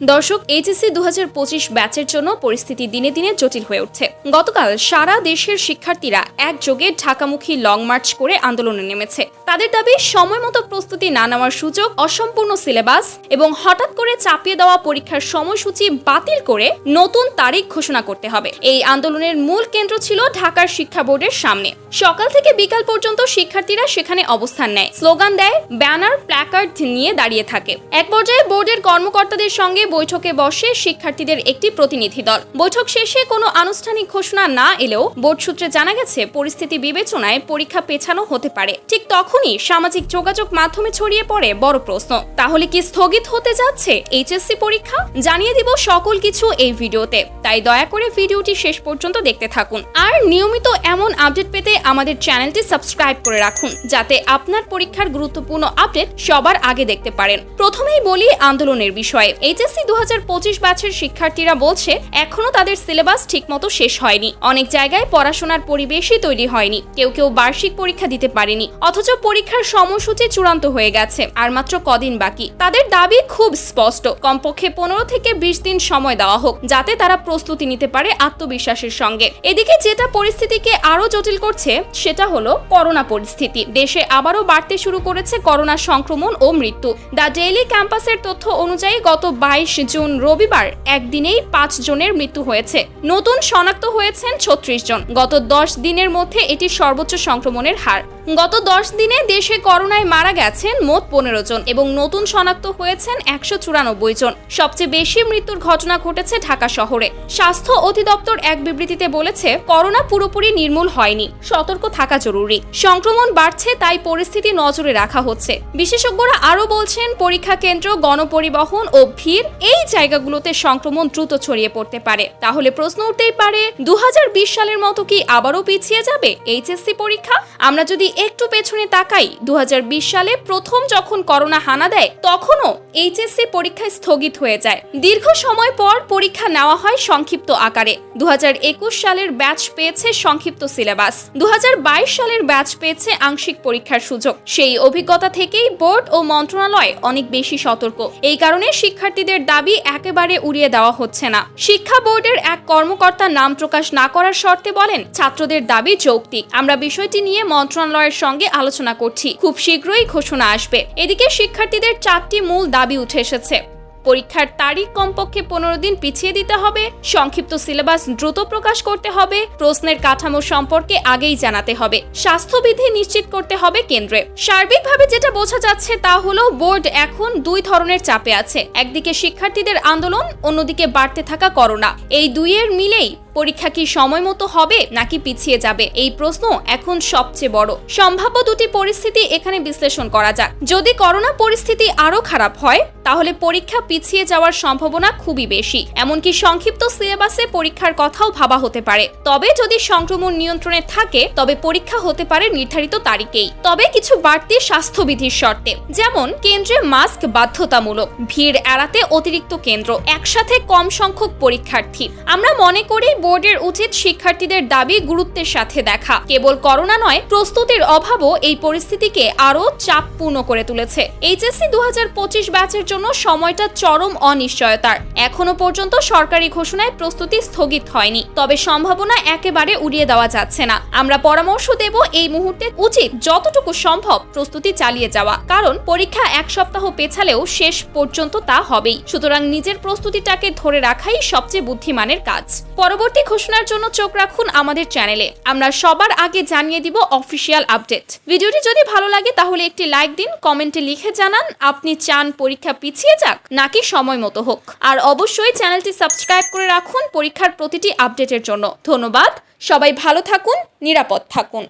দর্শক, এইচএসসি দু হাজার পঁচিশ ব্যাচের জন্য পরিস্থিতি দিনে দিনে জটিল হয়ে উঠছে। গতকাল সারা দেশের শিক্ষার্থীরা একযোগে ঢাকামুখী লং মার্চ করে আন্দোলনে নেমেছে। তাদের দাবি সময় মতো প্রস্তুতি না নেওয়ার সুযোগ, অসম্পূর্ণ সিলেবাস এবং হঠাৎ করে চাপিয়ে দেওয়া পরীক্ষার সময়সূচি বাতিল করে নতুন তারিখ ঘোষণা করতে হবে। এই আন্দোলনের মূল কেন্দ্র ছিল ঢাকার শিক্ষা বোর্ডের সামনে। সকাল থেকে বিকাল পর্যন্ত শিক্ষার্থীরা সেখানে অবস্থান নেয়। স্লোগান দেয়, ব্যানার, প্ল্যাকার্ড নিয়ে দাঁড়িয়ে থাকে। এক পর্যায়ে বোর্ডের কর্মকর্তাদের সঙ্গে বৈঠকে বসে শিক্ষার্থীদের একটি প্রতিনিধি দল। বৈঠক শেষে কোনো আনুষ্ঠানিক ঘোষণা না এলেও বোর্ড সূত্রে জানা গেছে, পরিস্থিতি বিবেচনায় পরীক্ষা পেছানো হতে পারে। ঠিক তখনই সামাজিক যোগাযোগ মাধ্যমে ছড়িয়ে পড়ে বড় প্রশ্ন, তাহলে কি স্থগিত হতে যাচ্ছে? এইচএসসি পরীক্ষা? জানিয়ে দিব সকল কিছু এই ভিডিওতে। তাই দয়া করে ভিডিওটি শেষ পর্যন্ত দেখতে থাকুন। আর নিয়মিত এমন আপডেট পেতে আমাদের চ্যানেলটি সাবস্ক্রাইব করে রাখুন, যাতে আপনার পরীক্ষার গুরুত্বপূর্ণ আপডেট সবার আগে দেখতে পারেন। প্রথমেই বলি আন্দোলনের বিষয়ে। এইচএসসি দু হাজার ব্যাচের শিক্ষার্থীরা বলছে, এখনও তাদের সিলেবাস ঠিকমতো শেষ হয়নি। অনেক জায়গায় পড়াশোনার পরিবেশই তৈরি হয়নি। কেউ কেউ বার্ষিক পরীক্ষা দিতে পারেনি। অথচ পরীক্ষার সময়সূচি চূড়ান্ত হয়ে গেছে। আর মাত্র কদিন বাকি। তাদের দাবি খুব স্পষ্ট। কমপক্ষে পনেরো থেকে বিশ দিন সময় দেওয়া হোক, যাতে তারা প্রস্তুতি নিতে পারে আত্মবিশ্বাসের সঙ্গে। এদিকে যেটা পরিস্থিতিকে আরও জটিল করছে, সেটা হলো করোনা পরিস্থিতি। দেশে আবারও বাড়তে শুরু করেছে করোনা সংক্রমণ ও মৃত্যু। দ্য ডেইলি ক্যাম্পাসের তথ্য অনুযায়ী গত বাইশ জুন রবিবার একদিনেই পাঁচ জনের মৃত্যু হয়েছে। নতুন শনাক্ত হয়েছেন ছত্রিশ জন। গত দশ দিনের মধ্যে এটি সর্বোচ্চ সংক্রমণের হার। গত দশ দিনে দেশে করোনায় মারা গেছেন মোট পনেরো জন এবং নতুন শনাক্ত হয়েছেন একশো চুরানব্বই জন। সবচেয়ে বেশি মৃত্যুর ঘটনা ঘটেছে ঢাকা শহরে। স্বাস্থ্য অধিদপ্তর এক বিবৃতিতে বলেছে, করোনা পুরোপুরি নির্মূল হয়নি, সতর্ক থাকা জরুরি। সংক্রমণ বাড়ছে, তাই পরিস্থিতি নজরে রাখা হচ্ছে। বিশেষজ্ঞরা আরও বলছেন, পরীক্ষা কেন্দ্র, গণপরিবহন ও ভিড় এই জায়গাগুলোতে সংক্রমণ দ্রুত ছড়িয়ে পড়তে পারে। তাহলে প্রশ্ন উঠতেই পারে দু হাজার বিশ সালের মতো কি আবারও পিছিয়ে যাবে এইচএসসি পরীক্ষা? আমরা যদি একটু পেছনে তাকাই দু হাজার বিশ সালে প্রথম যখন করোনা হানা দেয়, তখনও এইচএসসি পরীক্ষা স্থগিত হয়ে যায়। দীর্ঘ সময় পর পরীক্ষা নেওয়া হয় সংক্ষিপ্ত আকারে। দু সালের ব্যাচ পেয়েছে সংক্ষিপ্ত সিলেবাস। দুহাজার বাইশ সালের ব্যাচ পেয়েছে আংশিক পরীক্ষার সুযোগ। সেই অভিজ্ঞতা থেকেই বোর্ড ও মন্ত্রণালয় অনেক বেশি সতর্ক। এই কারণে শিক্ষার্থীদের দাবি একেবারে উড়িয়ে দেওয়া হচ্ছে না। শিক্ষা বোর্ডের এক কর্মকর্তা নাম প্রকাশ না করার শর্তে বলেন, ছাত্রদের দাবি যৌক্তিক। আমরা বিষয়টি নিয়ে মন্ত্রণালয়ের সঙ্গে আলোচনা করছি। খুব শীঘ্রই ঘোষণা আসবে। এদিকে শিক্ষার্থীদের চারটি মূল দাবি উঠে এসেছে। পরীক্ষার তারিখ কমপক্ষে পনেরো দিন পিছিয়ে দিতে হবে, সংক্ষিপ্ত সিলেবাস দ্রুত প্রকাশ করতে হবে, প্রশ্নের কাঠামো সম্পর্কে আগেই জানাতে হবে, স্বাস্থ্যবিধি নিশ্চিত করতে হবে কেন্দ্রে। সার্বিকভাবে যেটা বোঝা যাচ্ছে তা হলো, বোর্ড এখন দুই ধরনের চাপে আছে। একদিকে শিক্ষার্থীদের আন্দোলন, অন্যদিকে বাড়তে থাকা করোনা। এই দুইয়ের মিলেই পরীক্ষা কি সময় মতো হবে নাকি পিছিয়ে যাবে? এই প্রশ্ন এখন সবচেয়ে বড়। সম্ভাব্য দুটি পরিস্থিতি এখানে বিশ্লেষণ করা যাক। যদি করোনা পরিস্থিতি আরও খারাপ হয়, তাহলে পরীক্ষা পিছিয়ে যাওয়ার সম্ভাবনা খুবই বেশি। এমনকি সংক্ষিপ্ত সিলেবাসে পরীক্ষার কথাও ভাবা হতে পারে। তবে যদি সংক্রমণ নিয়ন্ত্রণে থাকে, তবে পরীক্ষা হতে পারে নির্ধারিত তারিখেই। তবে কিছু বাড়তি স্বাস্থ্যবিধির শর্তে, যেমন কেন্দ্রে মাস্ক বাধ্যতামূলক, ভিড় এড়াতে অতিরিক্ত কেন্দ্র, একসাথে কম সংখ্যক পরীক্ষার্থী। আমরা মনে করি বোর্ডের উচিত শিক্ষার্থীদের দাবি গুরুত্বের সাথে দেখা। কেবল করোনা নয়, প্রস্তুতির অভাবও এই পরিস্থিতিকে আরও চাপপূর্ণ করে তুলেছে। এইচএসসি দু হাজার ব্যাচের জন্য সময়টা চরম অনিশ্চয়তার। এখনও পর্যন্ত সরকারি ঘোষণায় প্রস্তুতি স্থগিত হয়নি। তবে সম্ভাবনা একেবারে উড়িয়ে দেওয়া যাচ্ছে না। আমরা পরামর্শ দেব এই মুহূর্তে উচিত যতটুকু সম্ভব প্রস্তুতি চালিয়ে যাওয়া। কারণ পরীক্ষা এক সপ্তাহ পেছালেও শেষ পর্যন্ত তা হবেই। সুতরাং নিজের প্রস্তুতিটাকে ধরে রাখাই সবচেয়ে বুদ্ধিমানের কাজ। পরবর্তী ঘোষণার জন্য চোখ রাখুন আমাদের চ্যানেলে। আমরা সবার আগে জানিয়ে দিব অফিসিয়াল আপডেট। ভিডিওটি যদি ভালো লাগে তাহলে একটি লাইক দিন, কমেন্টে লিখে জানান, আপনি চান পরীক্ষা পিছিয়ে যাক নাকি সময় মতো হোক। আর অবশ্যই চ্যানেলটি সাবস্ক্রাইব করে রাখুন পরীক্ষার প্রতিটি আপডেটের জন্য। ধন্যবাদ, সবাই ভালো থাকুন, নিরাপদ থাকুন।